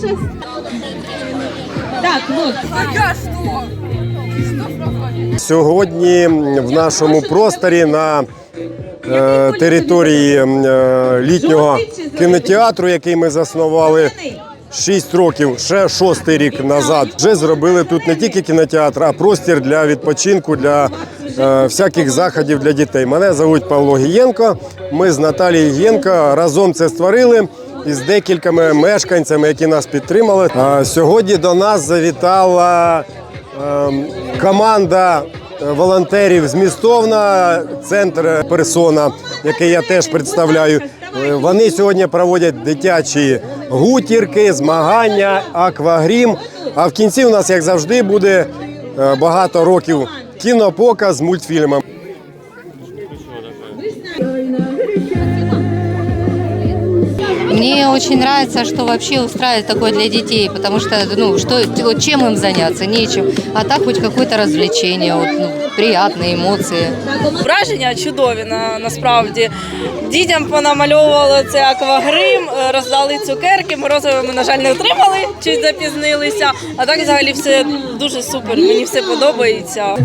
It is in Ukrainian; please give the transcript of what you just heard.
шесть. Так, вот. Сьогодні в нашому просторі на е, території е, літнього кінотеатру, який ми заснували 6 років, ще шостий рік назад, вже зробили тут не тільки кінотеатр, а простір для відпочинку, для е, всяких заходів для дітей. Мене звуть Павло Гієнко. Ми з Наталією Гієнко разом це створили. Із декількома мешканцями, які нас підтримали. Сьогодні до нас завітала Ем, команда е, волонтерів з Містовна, центр персона, який я теж представляю. Е, Вони сьогодні проводять дитячі гутірки, змагання, аквагрім. А в кінці у нас, як завжди, буде е, багато років кінопоказ з мультфільмом. Мне очень нравится, что вообще устраивает такое для детей, потому что, ну, что, вот чем им заняться, нечем. А так хоть какое-то развлечение, вот, ну, приятные эмоции. Враження чудові на, насправді. Дітям понамальовували це аквагрим, е, роздали цукерки. Морозиво ми, на жаль, не отримали, чуть запізнилися. А так взагалі все дуже супер. Мені все подобається.